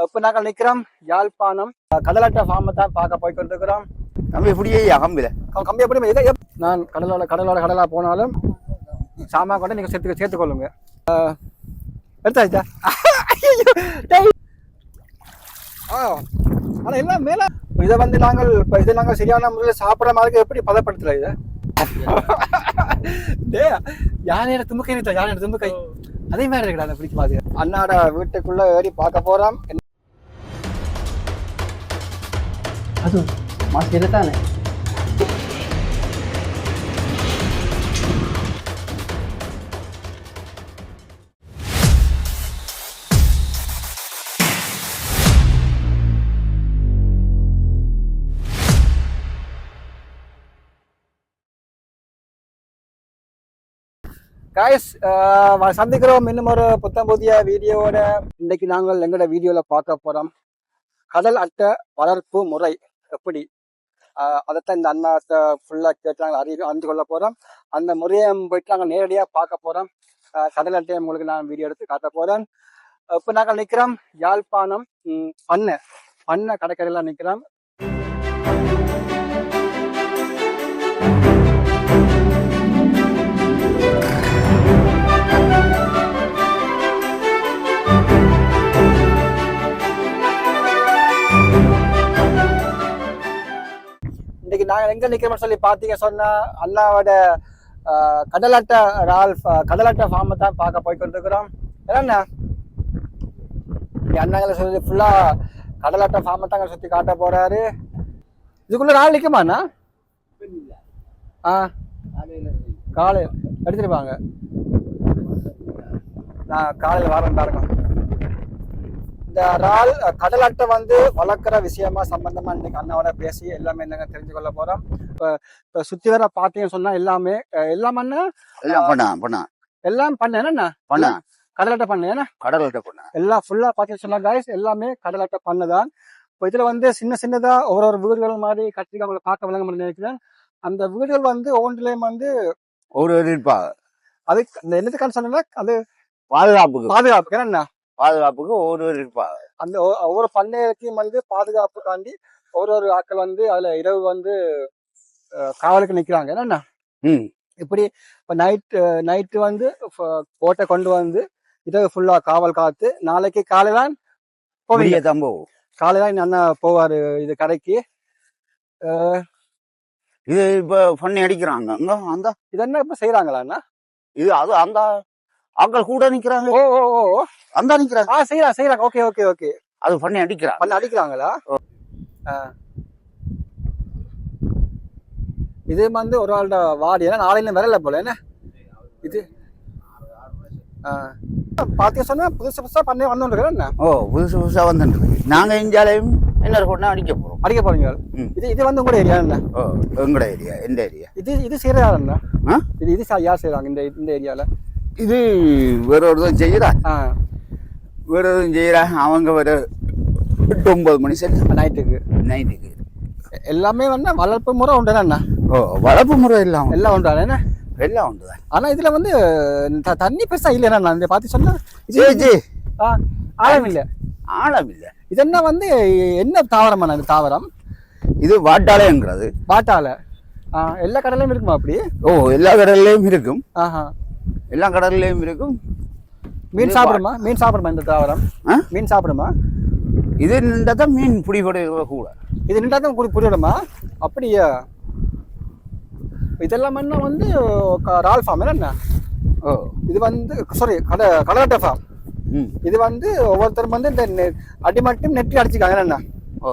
இப்ப நாங்கள் நிக்கிறோம் யாழ்ப்பாணம். கடலாட்ட ஃபார்மை தான் பார்க்க போய் கொண்டிருக்கிறோம் நம்ம இப்படியே அகம்பில கம்- கம்பி எப்படி நான் கடலோட கடலோட கடலா போனாலும் சாமான் கொண்டு நீங்க சேர்த்து சேர்த்துக்கொள்ளுங்க. எடுத்தாச்சா. ஆ ஆனா எல்லாம் மேல இதை வந்து நாங்கள் இப்ப இதை நாங்கள் சரியான முறையில் சாப்பிட மாதிரி எப்படி பதப்படுத்தல இதை? டே யானையோட தும்பு கை யானையோட தும்பு கை அதே மாதிரி இருக்குடா அந்த பிடிக்க மாதிரி அண்ணாட வீட்டுக்குள்ள ஏறி பார்க்க போறோம். ಅದು ಮಸ್ತ್ ಇರುತ್ತಾನೆ காய்ஸ் சந்திக்கிறோம் இன்னும் ஒரு புத்தம் புதிய வீடியோவோட இன்னைக்கு நாங்கள் எங்களோட வீடியோல பார்க்க போறோம் கடல் அட்டை வளர்ப்பு முறை எப்படி? அதைத்தான் இந்த அண்ணா ஃபுல்லாக கேட்டு நாங்கள் அறி அறிந்து கொள்ள போகிறோம் அந்த முறையை போயிட்டு நாங்கள் நேரடியாக பார்க்க போகிறோம் ஆஹ் உங்களுக்கு நான் வீடியோ எடுத்து காட்ட போகிறேன் இப்போ நாங்கள் நிற்கிறோம் யாழ்ப்பாணம் பண்ணை பண்ணை கடற்கரையில் நிற்கிறோம் இன்னைக்கு நாங்கள் எங்கே நிற்கிறோம்னு சொல்லி பார்த்தீங்க சொன்னால் அண்ணாவோட கடலாட்ட ரால் கடலாட்ட ஃபார்மை தான் பார்க்க போய்கொண்டிருக்கிறோம் என்னண்ணா? அண்ணாங்களை சொல்லி ஃபுல்லாக கடலாட்ட ஃபார்மை தாங்க சுற்றி காட்ட போகிறாரு இதுக்குள்ளே நாள் நிற்குமாண்ணா ஆ. காலை எடுத்துருப்பாங்க வாங்க. நான் காலையில் வரேன் பாருங்க. இந்த இறால் கடல் அட்டை வந்து வளர்க்குற விஷயமா சம்பந்தமா இன்னைக்கு அண்ணாவோட பேசி எல்லாமே என்னங்க தெரிஞ்சு கொள்ள போறோம். இப்போ சுத்தி வர பார்த்தீங்கன்னு சொன்னா எல்லாமே எல்லாம் எல்லாம் பண்ணா பண்ணா. எல்லாம் பண்ண என்னண்ணா? பண்ணா. கடல் அட்டை பண்ண ஏன்னா? கடல்கிட்ட பண்ணா. எல்லாம் ஃபுல்லா பார்த்தீங்கன்னு சொன்னா guys எல்லாமே கடல் அட்டை பண்ணதான். இப்போ இதுல வந்து சின்ன சின்னதா ஒரு ஒரு வீடுகள் மாதிரி கட்டி அவங்களை பார்க்க விளங்க நினைக்கிறேன். அந்த வீடுகள் வந்து ஒவ்வொன்றிலையும் வந்து ஒரு ஒரு இருப்பா. அது அந்த என்னத்துக்கான சொன்னா அது பாதுகாப்புக்கு. பாதுகாப்பு ஏன்னா பாதுகாப்புக்கு ஒரு ஒரு இருப்பா அந்த ஒவ்வொரு பண்ணையத்தையும் வந்து பாதுகாப்புக்காண்டி ஒரு ஒரு ஆட்கள் வந்து அதுல இரவு வந்து காவலுக்கு நிக்கிறாங்க. என்னண்ணா ம். இப்படி இப்ப நைட் நைட்டு வந்து கோட்டை கொண்டு வந்து இரவு ஃபுல்லா காவல் காத்து நாளைக்கு காலைதான் போவீங்க. தம்பு இந்த அண்ணா போவாரு இது கடைக்கு? இது இப்ப பண்ணி அடிக்கிறாங்க. அந்த இது என்ன இப்ப செய்யறாங்களா அண்ணா இது அது அந்த ஆட்கள் கூட நிக்கிறாங்க ஓ ஓ ஓ. அந்த நிக்கிறாங்க. ஆ செய்யறாங்க செய்யறாங்க ஓகே ஓகே ஓகே. அது பண்ணி அடிக்கிறாங்க. பண்ண அடிக்கிறாங்களா. இது வந்து ஒரு ஆள்ட வாடி ஏன்னா நாளையில வரல போல என்ன? இது? ஆ. பாத்தியா சொன்னா புதுசு புதுசா பண்ணி வந்துருக்கிறேன் என்ன? ஓ புதுசு புதுசா வந்துட்டு நாங்க இந்தியாலையும் என்ன கொண்டா அடிக்க போறோம். அடிக்க போறீங்க. இது இது வந்து உங்களோட ஏரியா என்ன? ஓ எங்கட ஏரியா எந்த ஏரியா இது இது செய்யற யார் என்ன? இது இது யார் செய்யறாங்க இந்த இந்த ஏரியால இது வேற ஒருத்தன் செய்யறா. ஆ. வேற ஒருத்தன் செய்யறா. அவங்க வேற எட்டு ஒன்பது மணி சரி நைட்டுக்கு நைட்டுக்கு எல்லாமே வந்து வளர்ப்பு முறை உண்டு. அண்ணா? ஓ வளர்ப்பு முறை எல்லாம் எல்லாம் உண்டு என்ன? எல்லாம் உண்டுதான் ஆனா இதுல வந்து தண்ணி பெருசா இல்லையா நான் இந்த பாத்தி சொன்னா. சரி சரி ஆ, ஆழம் இல்ல. ஆழம் இல்லை இது என்ன வந்து என்ன தாவரம் இந்த தாவரம்? இது வாட்டாளையங்கிறது பாட்டால ஆ, எல்லா கடலையும் இருக்குமா அப்படி? ஓ எல்லா கடல்லையும் இருக்கும். ஆஹா. எல்லா கடல்லையும் இருக்கும். மீன் சாப்பிடுமா? மீன் சாப்பிடுமா இந்த தாவரம்? மீன் சாப்பிடுமா? இது நின்றா தான் மீன் பிடிபட கூட. இது நின்றா தான் குடி புரியுமா அப்படியா? இதெல்லாம் என்ன வந்து ரால் ஃபார்ம் என்ன? ஓ. இது வந்து சாரி கட கடலட்டை ஃபார்ம். ம். இது வந்து ஒவ்வொருத்தரும் வந்து இந்த நெ- அடி மட்டும் நெட்டி அடிச்சுக்காங்க என்ன ஓ.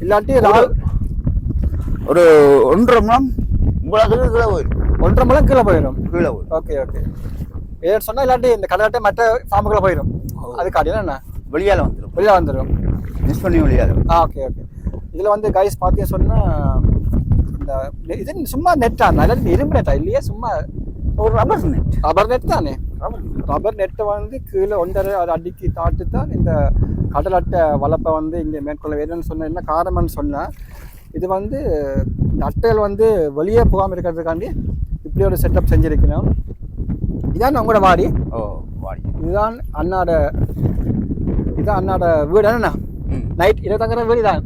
இல்லாட்டி ரால் ஒரு ஒன்றரை மணம் இவ்வளவு கீழே போயிடும் ஒன்றரை மலம் கீழே போயிடும் கீழே ஓகே ஓகே ஏன்னு சொன்னா இல்லாட்டி இந்த கடலட்டை மற்ற ஃபார்முக்குள்ள போயிடும் அதுக்கு அடி என்ன? வெளியால வந்துடும் வெளியே வந்துடும் மிஸ் பண்ணி வெளியால ஆ ஓகே ஓகே இதில் வந்து கைஸ் பார்த்தீங்க சொன்னா இந்த இது சும்மா நெட்டா நல்ல இரும்பு நெட்டா இல்லையே சும்மா ஒரு ரப்பர் நெட் ரப்பர் நெட் தானே? ரப்பர் நெட்டை வந்து கீழே ஒன்றரை அதை அடிக்கி தாட்டு தான் இந்த கடல் அட்டை வளர்ப்பை வந்து இங்கே மேற்கொள்ள வேணும்னு சொன்ன என்ன காரணம்னு சொன்னா இது வந்து இந்த அட்டைகள் வந்து வெளியே போகாமல் இருக்கிறதுக்காண்டி இப்படி ஒரு செட்டப் இதான் அண்ணாட வீடு. என்னண்ணா. நைட் இதை தங்குற வீடு தான்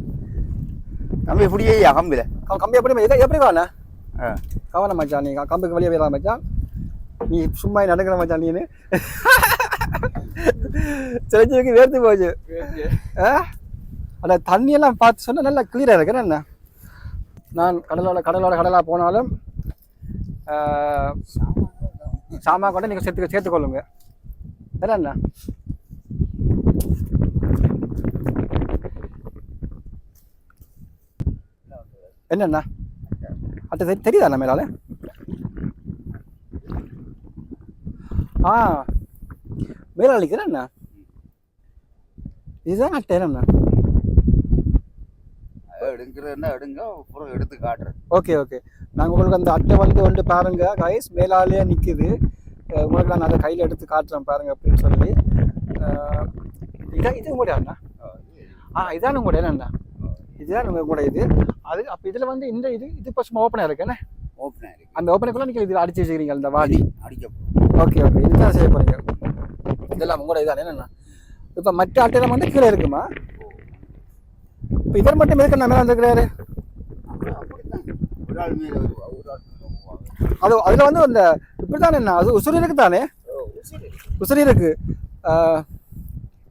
தம்பி இப்படியே கம்பில கம்பி எப்படி இதை எப்படி வாண்ணா? ஆ. கவனம் மச்சான் நீ கம்புக்கு வெளியே போயிடலாம் மச்சான். நீ சும்மா நடக்கிற மச்சான் நீனு. செஞ்சதுக்கு வேர்த்து போச்சு. ஆ? அந்த தண்ணியெல்லாம் பார்த்து சொன்னா நல்லா கிளியராக இருக்கிறேன் என்ன நான் கடலோட கடலோட கடலாக போனாலும் சாமா சாமான் கொண்டு நீங்கள் சேர்த்து சேர்த்துக்கொள்ளுங்க வேற என்ன? என்னண்ணா அட்டை தெரியுதா தெரியுதா மேலால ஆ மேலாளிக்கிறேன் அண்ணா இதுதான் அட்டை என்னண்ணா எடுக்கிறதுன்னா எடுங்க அப்புறம் எடுத்து காட்டுறேன். Okay okay. நாங்கள் உங்களுக்கு அந்த அட்டை வந்து வந்து பாருங்க கைஸ் மேலாலே நிற்குது உங்களுக்கு நான் அதை கையில் எடுத்து காட்டுறேன் பாருங்க அப்படின்னு சொல்லி. இதான் இது கூட அண்ணா? ஆ இதான் உங்களோட என்னண்ணா இதுதான் உங்களோட இது. அது அப்போ இதில் வந்து இந்த இது இது இப்போ சும்மா ஓப்பனாக இருக்கு என்ன? ஓப்பனாக இருக்கு. அந்த ஓப்பனுக்குள்ள நீங்கள் இதில் அடிச்சு வச்சுக்கிறீங்க அந்த வாடி அடிக்க ஓகே ஓகே. இதுதான் செய்ய போறீங்க. இதெல்லாம் உங்களோட இதான் என்னண்ணா? இப்போ மற்ற அட்டையெல்லாம் வந்து கீழே இருக்குமா? இப்போ இவர் மட்டும் எதுக்கு நம்ம வந்துருக்கிறாரு? அது அதில் வந்து அந்த இப்படி தானே என்ன? அது உசுரி இருக்கு தானே உசுரி இருக்கு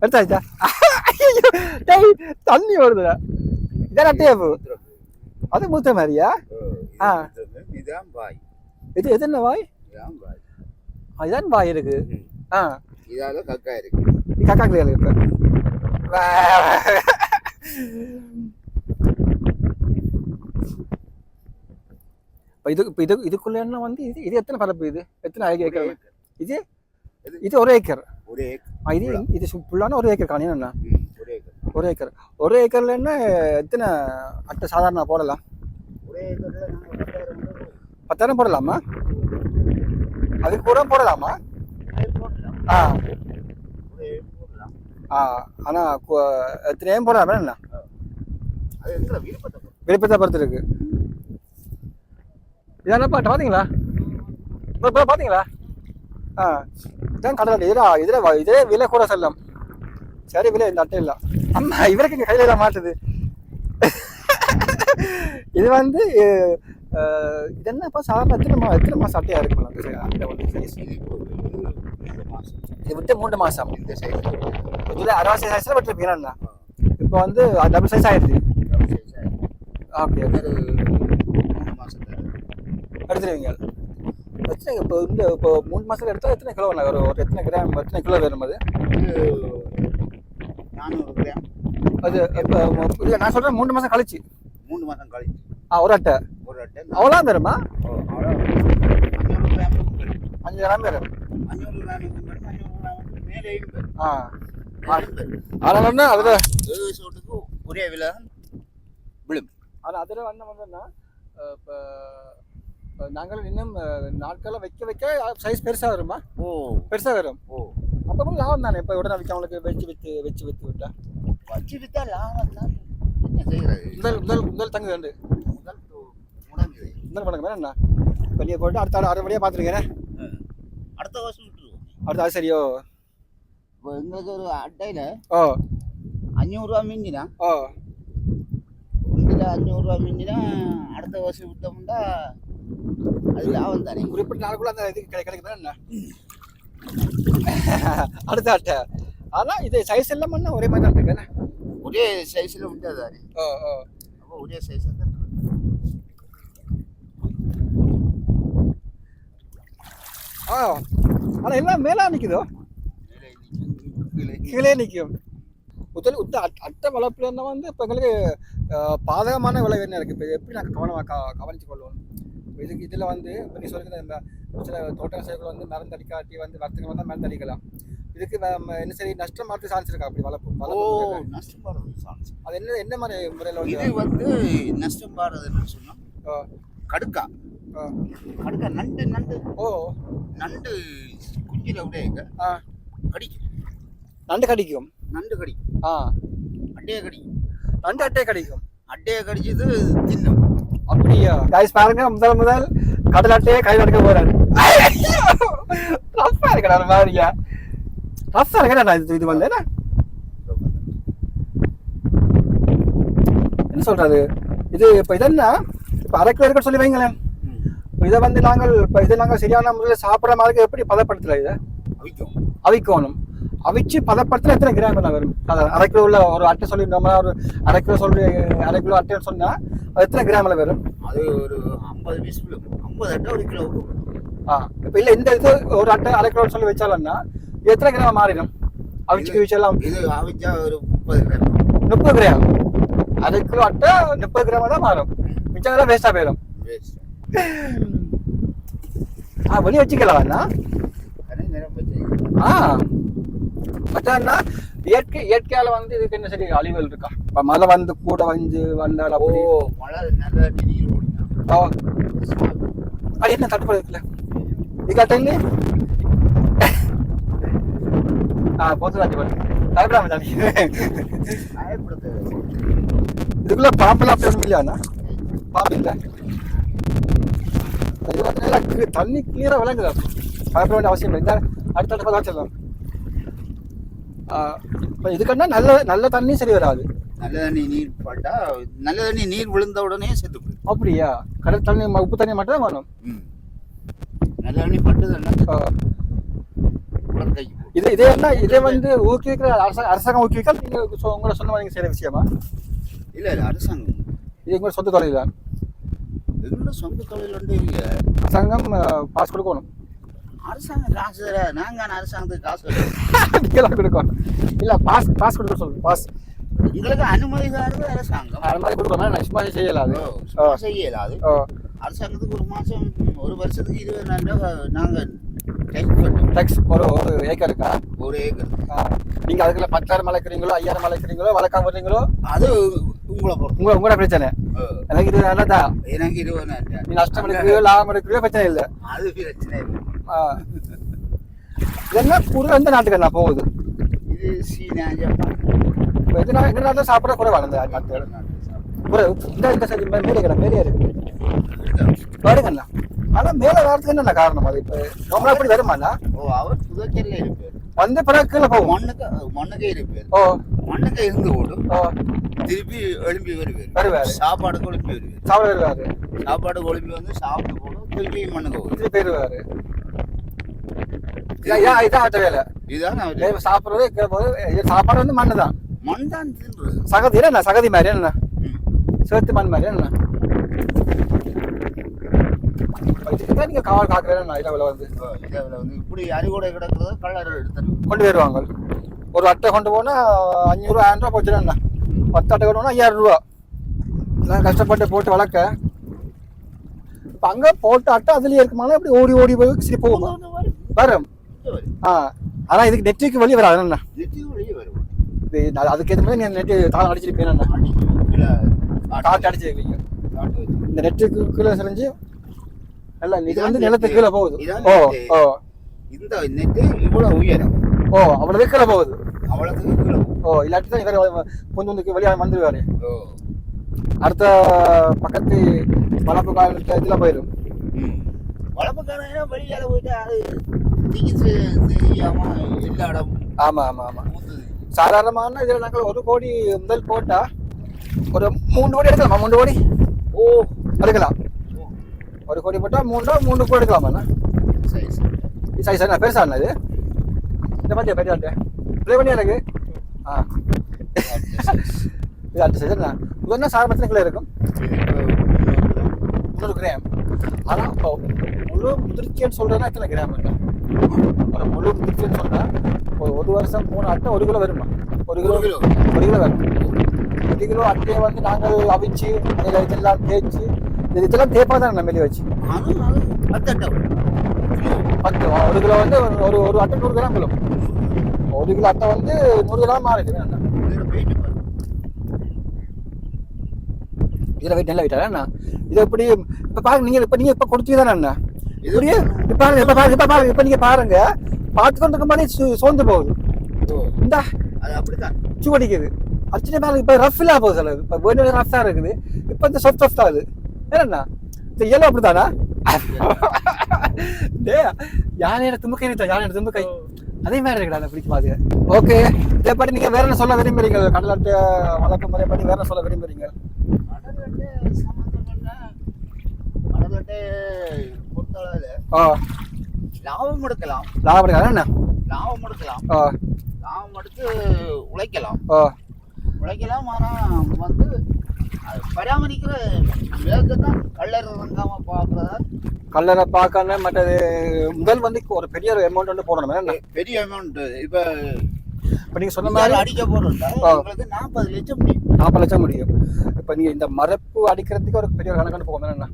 எடுத்தாச்சா? டேய் தண்ணி வருதுடா. இதான் இப்போ அது மூத்த மாதிரியா? ஆ. இதான் பாய் இது எது என்ன வாய்? இதான் வாய் இருக்கு. ஆ. இதால கக்கா இருக்கு. கக்கா கிளியர் இப்போ இப்போ இது இப்போ இது இதுக்குள்ள என்ன வந்து இது இது எத்தனை பரப்பு இது? எத்தனை ஏக்கர்? இது? இது? ஒரு ஏக்கர். ஒரே ஆ, இது இது ஃபுல்லான ஒரு ஏக்கர் காணி என்ன? ஒரே ஏக்கர். ஒரு ஏக்கர். ஒரு ஏக்கர்ல என்ன எத்தனை அட்டை சாதாரண போடலாம்? ஒரே ஏக்கர்ல நாங்கள் பத்தாயிரம் போடலாமா. அதுக்கு கூட போடலாமா? ஆ. ஒரே போடலாம். ஆ ஆனால் எத்தனையும் போடலாமா என்ன? விருப்பத்தை பொறுத்து. இருக்கு. இதான பாட்டு பார்த்தீங்களா இப்போ பார்த்தீங்களா ஆ இதான் கடல் இதில் இதில் இதே விலை கூட செல்லம் சரி விலை இந்த அட்டை இல்லை அம்மா இவருக்கு இங்கே கையில் மாட்டுது. இது வந்து இது என்னப்பா சாதாரண எத்தனை மா எத்தனை மாதம் அட்டையாக இருக்கும் அந்த சைஸ். இது விட்டு மூன்று மாதம் இந்த சைஸ் இதில் அறுபது சைஸில் விட்டுருப்பீங்களா இப்போ வந்து டபுள் சைஸ் ஆயிடுச்சு. ஓகே மூணு மாசத்துல எடுத்துருவீங்க. எத்தனை இப்போ இந்த இப்போ மூணு மாதத்துல எடுத்தால் எத்தனை கிலோ வரும் ஒரு எத்தனை கிராம் எத்தனை கிலோ வேணும் அது? நானூறு கிராம். அது இப்போ இல்லை நான் சொல்கிறேன் மூணு மாதம் கழிச்சு. மூணு மாசம் கழிச்சு. ஆ ஒரு அட்டை. ஒரு அட்டை. அவ்வளோ வருமா. அஞ்சூறு கிராம். அஞ்சு கிராம் வரும் அஞ்சூறு கிராம் இருக்கு. அஞ்சூறு கிராம் மேலே. ஆ. ஆனால் அதில் ஒரே விலை. ஆனால் அதில் வந்து வந்தோன்னா இப்போ நாங்கள் இன்னும் நாட்களை வைக்க வைக்க சைஸ் பெருசாக வருமா? ஓ. பெருசாக வரும். ஓ. அப்போ கூட லாபம் தானே? இப்போ உடனே விற்க அவங்களுக்கு வச்சு விற்று வச்சு விற்று விட்டா? வச்சு வித்தா லாபம் தான். முதல் முதல் முதல் தங்கு ரெண்டு. முதல் முதல் பண்ணுங்க என்ன? வெளியே போட்டு அடுத்த ஆள் அரை வழியாக பார்த்துருக்கேன் அடுத்த வருஷம் விட்டுருவோம். அடுத்த ஆள் சரியோ? இப்போ எங்களுக்கு ஒரு அட்டையில் ஓ. அஞ்சூறுரூவா மிஞ்சினா ஓ. அஞ்சூறுரூவா மிஞ்சினா அடுத்த வருஷம் விட்டோம்னா அது லாபம் தானே. குறிப்பிட்ட நாளுக்குள்ள அந்த இது கிடை கிடைக்குதா என்ன? அடுத்த அட்டை அதான் இது சைஸ் எல்லாம் ஒரே மாதிரி தான் இருக்கு என்ன? ஒரே சைஸில் விட்டது தானே ஓ ஓ. அப்போ ஒரே சைஸில் தான். ஆ. ஆனால் எல்லாம் மேலே நிற்குதோ. கீழே நிற்கும் முதல் அட்- அட்டை வளர்ப்புலன்னா வந்து இப்போ எங்களுக்கு பாதகமான விளைவு என்ன இருக்குது இப்போ எப்படி நாங்கள் கவனமாக க கவனித்து கொள்வோம்? இதுக்கு இதில் வந்து இப்போ நீ சொல்லுங்க இந்த சில தோட்ட செயல்கள் வந்து மருந்து அடிக்காட்டி வந்து வர்த்தகம் வந்தால் மருந்து அடிக்கலாம் இதுக்கு என்ன சரி நஷ்டம் மாற்று சான்ஸ் இருக்கா? அப்படி வளர்ப்பு ஓ? நஷ்டம் பாடுறது சான்ஸ் அது என்ன என்ன மாதிரி முறையில் இது வந்து நஷ்டம் பாடுறதுன்னு சொன்னா ஆ, கடுக்கா. கடுக்கா நண்டு நண்டு. ஓ. நண்டு குஞ்சில விட ஆ. கடிக்கும். நண்டு கடிக்கும். நண்டு கடிக்கும் ஆ. அட்டையை கடிக்கும் நண்டு அட்டை கிடைக்கும் அட்டையை கடிச்சது தின்னும். அப்படியா? கைஸ் பாருங்க முதல் முதல் கடல் அட்டையை கையில் எடுக்க போறாரு ரஃபா இருக்கடா மாதிரியா ரஃபா இருக்கடா இது இது வந்து என்ன? சொல்றது? இது இப்போ இதென்னா இப்போ அரைக்கிலோ இருக்குன்னு சொல்லி வைங்களேன். இதை வந்து நாங்கள் இப்போ இதை நாங்கள் சரியான முறையில் சாப்பிட்ற மாதிரி எப்படி பதப்படுத்தலை இதை? அவிக்கணும் அவிக்கணும். அவிச்சு பதப்படுத்தின எத்தனை கிராம் என்ன வரும்? அது அரை கிலோ உள்ள ஒரு அட்டை சொல்லி நம்ம ஒரு அரை கிலோ சொல்லி அரை கிலோ அட்டைன்னு சொன்னா அது எத்தனை கிராம்ல வரும்? அது ஒரு ஐம்பது பீஸ் ஐம்பது அட்டை ஒரு கிலோவுக்கு ஆ இப்போ இல்லை இந்த இது ஒரு அட்டை அரை கிலோ சொல்லி வச்சாலன்னா எத்தனை கிராம் மாறிடும்? அவிச்சு வச்செல்லாம் இது அவிச்சா ஒரு முப்பது கிராம் முப்பது கிராம் அரை கிலோ அட்டை முப்பது கிராம் தான் மாறும். மிச்சம் வேஸ்டா போயிடும் வேஸ்ட் ஆ வெளியே வச்சுக்கலாம் அண்ணா மச்சான்னா இயற்கை இயற்கையால வந்து இதுக்கு என்ன சரி அழிவுகள் இருக்கா? இப்ப மழை வந்து கூட வந்து வந்தால் ஓ மழை நல்ல நீர் அது என்ன தட்டுப்பாடு இருக்குல்ல? இது அட்டை ஆ போத்து போட்டு பயப்படாம தாண்டி பயப்படுத்த. இதுக்குள்ள பாம்பெல்லாம் அப்படி ஒன்றும் இல்லையாண்ணா? பாம்பு இல்லை. தண்ணி கிளியரா விளங்குதா பயப்பட வேண்டிய அவசியம் இல்லை. இந்த அடுத்த அடுத்த வச்சிடலாம். இப்போ இதுக்கன்னா நல்ல நல்ல தண்ணி சரி வராது. நல்ல தண்ணி நீர் பட்டா நல்ல தண்ணி நீர் விழுந்த உடனே செத்து போயிடும். அப்படியா? கடல் தண்ணி உப்பு தண்ணி மட்டும் தான் வேணும்? ம். நல்ல தண்ணி பட்டதுன்னா. இது இதே என்ன இதே வந்து ஊக்குவிக்கிற அரசாங்கம் அரசாங்கம் ஊக்குவிக்கல் நீங்க சொ- உங்களை சொன்ன நீங்க செய்யற விஷயமா? இல்ல இல்ல அரசாங்கம். இது உங்களோட சொந்த தொழில் தான். எங்களோட சொந்த தொழில் ஒன்று இல்ல. அரசாங்கம் பாஸ் கொடுக்கணும். அரசாங்கம் காசு தர நாங்க அரசாங்கத்துக்கு காசு. நீங்களாம் கொடுக்கணும். இல்ல பாஸ் பாஸ் கொடுக்க சொல்லுங்க பாஸ். எங்களுக்கு அனுமதி தருது அரசாங்கம். அது மாதிரி கொடுக்கணும்? சும்மா செய்யலாது சும்மா செய்யலாது அரசாங்கத்துக்கு ஒரு மாசம் ஒரு வருஷத்துக்கு இருபதாயிரம் ரூபாய் நாங்க டேக்ஸ் ஒரு ஒரு ஏக்கருக்கா ஒரு ஏக்கர் ஆ, நீங்க அதுக்குள்ள பத்தாயிரம் வளர்க்குறீங்களோ ஐயாயிரம் வளர்க்காம வர்றீங்களோ அது உங்களை பொறுத்து. உங்க உங்களோட பிரச்சனை. எனக்கு இது நல்லதா? எனக்கு இருபதாயிரம் நீ நஷ்டம் எடுக்கிறியோ லாபம் எடுக்கிறியோ பிரச்சனை இல்லை. அது பிரச்சனை இல்லை. இதெல்லாம் புது எந்த நாட்டுக்கு என்ன போகுது? இது சீனா ஜப்பான் இப்போ நான் எங்க நாட்டில் சாப்பிட குறைவான இந்த நாட்டு இந்த இந்த சைடு மே- மேலே கிடக்கு மேலே இருக்கு வருங்கண்ணா. ஆனா மேலே வரதுக்கு என்னென்ன காரணம் அது? இப்போ நம்மளா எப்படி வருமாண்ணா? ஓ அவர் புதக்கல்ல இருப்பார். வந்த பிறகு கீழே போகும் மண்ணுக்கு மண்ணுக்கே இருப்பார். ஓ. மண்ணுக்கு இருந்து ஓடும். ஓ. திருப்பி எழும்பி வருவார். வருவாரு. சாப்பாடு ஒழும்பி வருவார். சாப்பிட வருவாரு. சாப்பாடு ஒழும்பி வந்து சாப்பிட்டு போடும் திருப்பி மண்ணுக்கு வரும் திருப்பி போயிடுவாரு இதான் இதான் ஆட்ட வேலை. இதுதான் ஏய், சாப்பிடுறது சாப்பாடு வந்து மண்ணு தான். மண் தான் சகதி என்ன சகதி மாதிரி என்ன. சேர்த்து மண் மாதிரி என்ன நீங்க காவல் காக்குறேன் இதில் வந்து. இதில் வந்து. இப்படி கிடக்கிறத கலர் எடுத்துட்டு கொண்டு போயிடுவாங்க ஒரு அட்டை கொண்டு போனா அஞ்சூறு ஆயிரம் ரூபா போச்சுன்னா பத்து அட்டை கொண்டு போனா ஐயாயிரம் ரூபா. நான் கஷ்டப்பட்டு போட்டு வளர்க்க. இப்போ அங்கே போட்ட அட்டை அதுலயே இருக்குமானா இப்படி ஓடி ஓடி போய் சரி போகுமா வரும். ஆ ஆனால் இதுக்கு நெட்டுக்கு வெளியே வராது வரும். இது நான் அதுக்கேற்ற மாதிரி நீ நெட்டு தாளம் காட்டு அடிச்சிருக்கீங்க காட்டு வச்சு. இந்த நெட்டுக்கு கீழே செஞ்சு நல்லா இது வந்து. நிலத்துக்கு கீழே போகுது. ஓ. ஓ. இந்த நெட்டு இவ்வளவு உயரம். ஓ அவ்வளவு கீழே போகுது. அவ்வளவுக்கு கீழே. ஓ இல்லாட்டி தான் இவர் கொஞ்சம் வெளியே வந்துருவாரு. ஓ. அடுத்த பக்கத்து காலத்துல இதில் போயிடும் ம். வளர்ப்புக்காரன் வெளியால போயிட்டு அது திகிச்சு தெரியாம எல்லா இடமும் ஆமா ஆமா ஆமா. ஊத்துது. சாதாரணமான இதில் நாங்கள் ஒரு கோடி முதல் போட்டா ஒரு மூணு கோடி எடுக்கலாமா? மூணு கோடி? ஓ. எடுக்கலாம். ஒரு கோடி போட்டா மூணு ரூபா மூணு கோடி எடுக்கலாமா சரி சரி. சரி சரி. பெருசா இது. இந்த மாதிரி பெரிய ப்ளே பண்ணியா இருக்கு ஆ. இது அடுத்த சைஸ் என்ன இது என்ன சாதாரண கிலோ இருக்கும்? முந்நூறு கிராம் ஆனால் முழு முதிர்ச்சின்னு சொல்றதுன்னா எத்தனை கிராம் இருக்கும் ஒரு முழு முதிர்ச்சின்னு சொன்னா ஒரு ஒரு வருஷம் போன அட்டை ஒரு கிலோ வருமா? ஒரு கிலோ கிலோ. ஒரு கிலோ வரும்? ஒரு கிலோ அட்டையை வந்து நாங்கள் அவிச்சு அதில் இதெல்லாம் தேய்ச்சி இது இதெல்லாம் தேய்ப்பா தான் நம்ம வெளியே வச்சு. பத்து ஒரு கிலோ வந்து ஒரு- ஒரு அட்டை நூறு கிராம் கிலோ. ஒரு கிலோ அட்டை வந்து நூறு கிராம் மாறிடுது. வேணா இதுல வெயிட் நல்ல வெயிட்டா என்ன இது எப்படி இப்போ பாருங்க நீங்கள் இப்போ நீங்கள் இப்போ கொடுத்தீங்க தானே அண்ணா? இது பாருங்க இப்போ பாருங்க இப்போ பாருங்க இப்போ நீங்கள் பாருங்க. பார்த்து கொண்டு இருக்கும் போதே சோர்ந்து போகுது. இந்தா. அது அப்படித்தான். சுவடிக்குது. அர்ச்சனை மேலே இப்போ ரஃபில்லாக போகுது சில இப்போ வேணும் ரஃபாக இருக்குது. இப்போ இந்த சொஃப்ட் சொஃப்ட் ஆகுது ஏன்னா இந்த இயலும் அப்படித்தானா? யானையோட தும்பக்கை இருக்கா யானையோட தும்பக்கை? அதே மாதிரி இருக்குடா அந்த பிடிச்சு பாது ஓகே இதை பற்றி நீங்க வேற என்ன சொல்ல விரும்புறீங்க? கடலாட்டு வளர்ப்பு முறை பற்றி வேற என்ன சொல்ல விரும்புறீங்க? கடலட்டை ஓ லாபம் எடுக்கலாம். லாபம் இருக்கா என்ன? லாபம் எடுக்கலாம். லாபம் எடுத்து உழைக்கலாம். உழைக்கலாம் ஆனால் வந்து அது பராமரிக்கிற விதத்தை தான் கல்லர் இறங்காம பார்க்குறதா கல்லறை பார்க்கணும் மற்றது முதல் வந்து ஒரு பெரிய ஒரு அமௌண்ட் வந்து போடணும் பெரிய அமௌண்ட் இப்போ இப்போ நீங்கள் சொன்ன மாதிரி அடிக்க. உங்களுக்கு நாற்பது லட்சம் முடியும். நாற்பது லட்சம் முடியும். இப்போ நீங்கள் இந்த மரப்பு அடிக்கிறதுக்கு ஒரு பெரிய ஒரு கணக்கு போகணும் என்ன?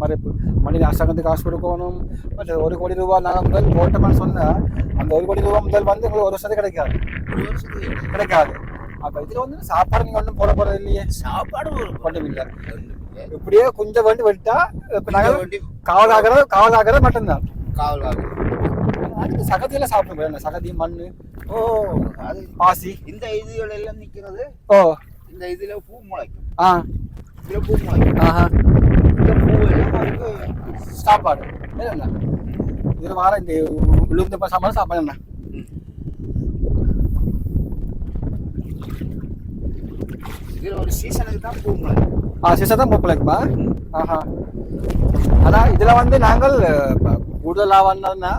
மரப்பு மணி அரசாங்கத்துக்கு காசு கொடுக்கணும் பட் ஒரு கோடி ரூபா நாங்கள் முதல் போட்டோம்னு சொன்னால் அந்த ஒரு கோடி ரூபா முதல் வந்து உங்களுக்கு ஒரு வருஷத்துக்கு கிடைக்காது ஒரு வருஷத்துக்கு கிடைக்காது அப்போ இதில் வந்து சாப்பாடு நீங்கள் ஒன்றும் போட போகிறது இல்லையே சாப்பாடு ஒரு ஒன்றும் இல்லை. இப்படியே கொஞ்சம் வேண்டி விட்டா இப்போ நாங்கள் வண்டி காவலாகிறது காவலாகிறது மட்டும்தான் காவல் வாங்குறது. அதுக்கு சகதியில் சாப்பிட என்ன சகதி மண் ஓ அது பாசி இந்த இதுகள் எல்லாம் நிற்கிறது ஓ இந்த இதுல பூ முளைக்கும் ஆ இதுல பூ முளைக்கும் ஆஹா சாப்பாடு. இதில் வார இந்த உளுந்த சாப்பாடு சாப்பாடு என்ன? இதுல ஒரு சீசனுக்கு தான் பூ முளைக்கும் ஆ சிசா தான் முப்பலைக்குமா ஆஹா. அதான் இதில் வந்து நாங்கள் கூடுதலாக வந்தோம்னா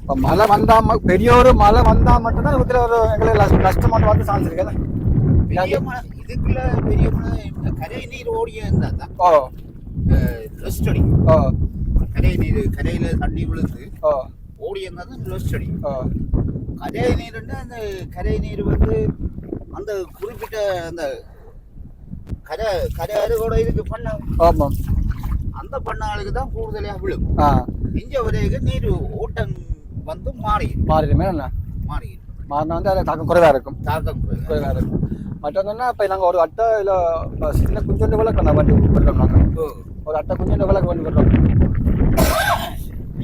இப்போ மழை வந்தா ம- பெரிய ஒரு மழை வந்தால் மட்டும்தான் இதில் ஒரு எங்களுக்கு வந்து சான்ஸ் இருக்கு பெரிய மழை இதுக்குள்ள பெரிய மழை கரை நீர் ஓடிய இருந்தா தான். ஓ. லொஸ்ட் அடிக்கும் ஓ கரை நீர் கரையில தண்ணி விழுந்து ஓடி இருந்தா தான் லொஸ்ட் ஓ கரை நீர்னா அந்த கரை நீர் வந்து அந்த குறிப்பிட்ட அந்த கரை கரை அருகோட இதுக்கு பண்ண ஆமாம் அந்த பண்ணாளுக்கு தான் கூடுதலாக விழும். இங்க வரைக்கும் நீர் ஓட்டம் வந்து மாறி மாறிடுமே என்ன? மாறி மாறினா வந்து அதில் தாக்கம் குறைவாக இருக்கும். தாக்கம் குறைவு. குறைவாக இருக்கும். மற்றொன்னா இப்போ நாங்கள் ஒரு அட்டை இல்லை சின்ன குஞ்சோண்டு விளக்கு நான் வண்டி விடுறோம் நாங்கள் ஒரு அட்டை குஞ்சோண்டு விளக்கு வண்டி விடுறோம்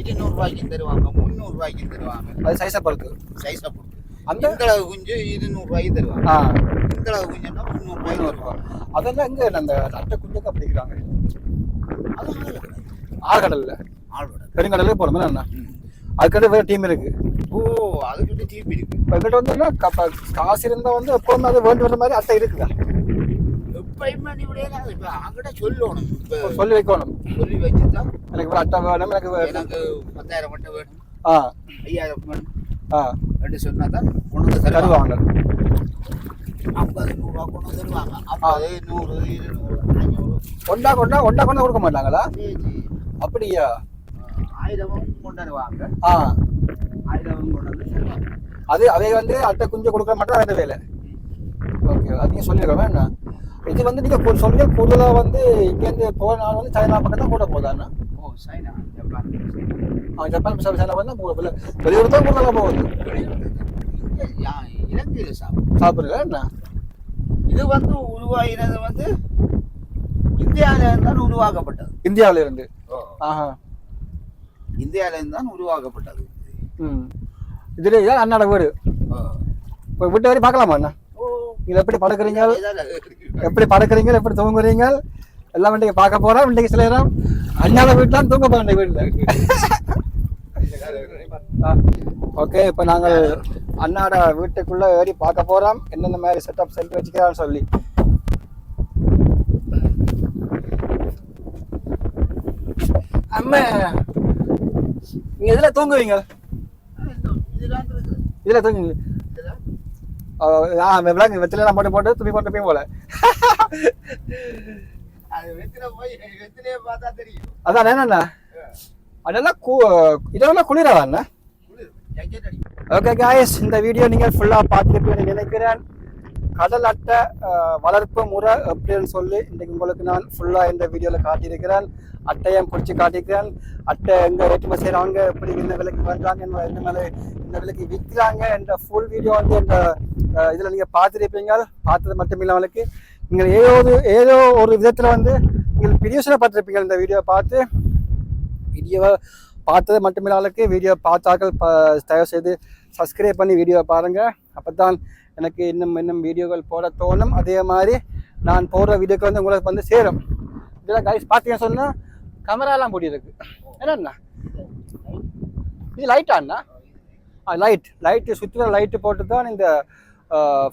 இருநூறு ரூபாய்க்கும் தருவாங்க முந்நூறு ரூபாய்க்கும் தருவாங்க. அது சைஸை பொறுத்து சைஸா பொறுத்து அந்த அளவு குஞ்சு ரூபாய்க்கு தருவாங்க. ஆ. இந்த அளவு குஞ்சுன்னா முந்நூறு ரூபாய்க்கு தருவாங்க அதெல்லாம் எங்கே அந்த அட்டை குஞ்சுக்கு அப்படிங்கிறாங்க. ஆழ்கடலில். ஆள் கிடையாது. பெருங்கடலே போகிறோமே என்ன. அதுக்கிட்ட வேறு டீம் இருக்கு. ஓ அதுக்கிட்ட தீர்ப்பு இருக்கு. இப்போ எங்கிட்ட வந்து காசு இருந்தால் வந்து எப்போவுமே அது வேண்டி வர மாதிரி அட்டை இருக்குதா? எப்பயுமே நீ விடையா இப்ப அங்கிட்ட சொல்லணும். இப்ப சொல்லி வைக்கணும். சொல்லி வச்சுதான் எனக்கு அட்டை வேணும் எனக்கு எனக்கு பத்தாயிரம் மட்டும் வேணும். ஆ. ஐயாயிரம் வேணும். ஆ. என்று சொன்னா தான் கொண்டு வந்து தருவாங்க. ஐம்பது நூறுரூவா கொண்டு வந்து தருவாங்க. ஐம்பது நூறு இருநூறு ஐநூறு. ஒண்டா கொண்டா ஒண்டா கொண்டா கொடுக்க மாட்டாங்களா? அப்படியா? ஆயிரமும் கொண்டு வருவாங்க ஆ. ஆயிரமும் கொண்டு வந்து தருவாங்க. அது அதை வந்து அட்டை குஞ்சு கொடுக்க மட்டும் வேலை. ஓகே அதையும் சொல்லிடுறோம் என்ன? இது வந்து நீங்கள் சொல்லுங்க கூடுதலாக வந்து இங்கேருந்து போகிற நாள் வந்து சைனா பக்கம் தான் கூட போதாண்ணா ஓ சைனா ஜப்பான். ஆ ஜப்பான் சைனா வந்து வெளி- வெளியூர் தான் கூடுதலாக போகுது. இலங்கையில சாப்பிடும் சாப்பிடுங்க என்ன? இது வந்து உருவாகினது வந்து இந்தியாவில இருந்தால் உருவாக்கப்பட்டது. இந்தியாவில இருந்து. ஆஹா. இந்தியாவில இருந்து தான் உருவாக்கப்பட்டது. ம். இதுல அண்ணாட வீடு இப்போ வீட்டு வரையும் பார்க்கலாமா அண்ணா நீங்கள் எப்படி படுக்கிறீங்க? எப்படி படுக்கிறீங்க? எப்படி தூங்குறீங்க? எல்லாம் இன்றைக்கு பார்க்க போகிறோம் இன்றைக்கு சில நேரம் அண்ணாட வீட்டுலாம் தூங்க போகிறேன் வீட்டில். ஓகே இப்போ நாங்கள் அண்ணாட வீட்டுக்குள்ள ஏறி பார்க்க போறோம். என்னென்ன மாதிரி செட்டப் செஞ்சு வச்சுக்கிறான்னு சொல்லி. அம்மா நீங்க இதுல தூங்குவீங்க? இதுல தூங்குவீங்க. விளக்கு வெத்திலாம் போட்டு போட்டு துப்பி போட்டு போய் போல அதான் என்னண்ணா அதெல்லாம் இதெல்லாம் குளிராதா அண்ணா குளிர் ஜக்கெட் அடிக்கும். ஓகே காய்ஸ் இந்த வீடியோ நீங்கள் ஃபுல்லாக பார்த்துருப்பீங்கன்னு நினைக்கிறேன். கடல் அட்டை வளர்ப்பு முறை அப்படின்னு சொல்லி இன்றைக்கு உங்களுக்கு நான் ஃபுல்லாக இந்த வீடியோவில் காட்டியிருக்கிறேன். அட்டையை பிடிச்சி காட்டியிருக்கிறேன். அட்டை எங்கே ஏற்றுமதி செய்கிறாங்க எப்படி என்ன விலைக்கு பண்ணுறாங்க என்ன மேலே இந்த விலைக்கு விற்கிறாங்க என்ற ஃபுல் வீடியோ வந்து இந்த இதில் நீங்கள் பார்த்துருப்பீங்க. பார்த்தது மட்டும் இல்லாமலுக்கு நீங்கள் ஏதோ ஒரு- ஏதோ ஒரு விதத்தில் வந்து நீங்கள் பிரியோசனப்பட்டிருப்பீங்க இந்த வீடியோவை பார்த்து. வீடியோவை பார்த்தது மட்டுமில்லாமலுக்கு வீடியோ பார்த்தாக்கள் ப தயவு செய்து சப்ஸ்கிரைப் பண்ணி வீடியோவை பாருங்கள் அப்போ தான் எனக்கு இன்னும் இன்னும் வீடியோக்கள் போட தோணும். அதே மாதிரி நான் போடுற வீடியோக்கள் வந்து உங்களுக்கு வந்து சேரும். இதில் கைஸ் பார்த்தீங்கன்னு சொன்னால் கமராலாம் போட்டிருக்கு என்னண்ணா? இது லைட்டாண்ணா ஆ லைட் லைட்டு சுற்றுல லைட்டு போட்டு தான் இந்த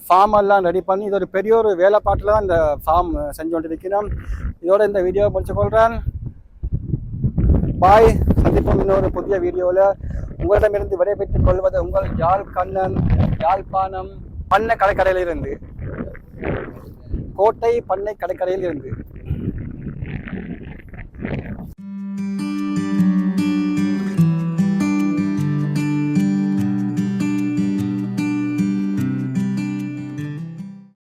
ஃபார்ம் எல்லாம் ரெடி பண்ணி இது ஒரு பெரிய ஒரு வேலைப்பாட்டில் தான் இந்த ஃபார்ம் செஞ்சு கொண்டு இருக்கிறோம் இதோட இந்த வீடியோவை முடிச்சு கொள்கிறேன் பாய் சந்திப்போம் இன்னொரு புதிய வீடியோவில் உங்களிடமிருந்து விடைபெற்றுக் கொள்வது உங்கள் யாழ் கண்ணன் யாழ்ப்பாணம். பண்ணை கடற்கரையில் இருந்து கோட்டை பண்ணை கடற்கரையில் இருந்து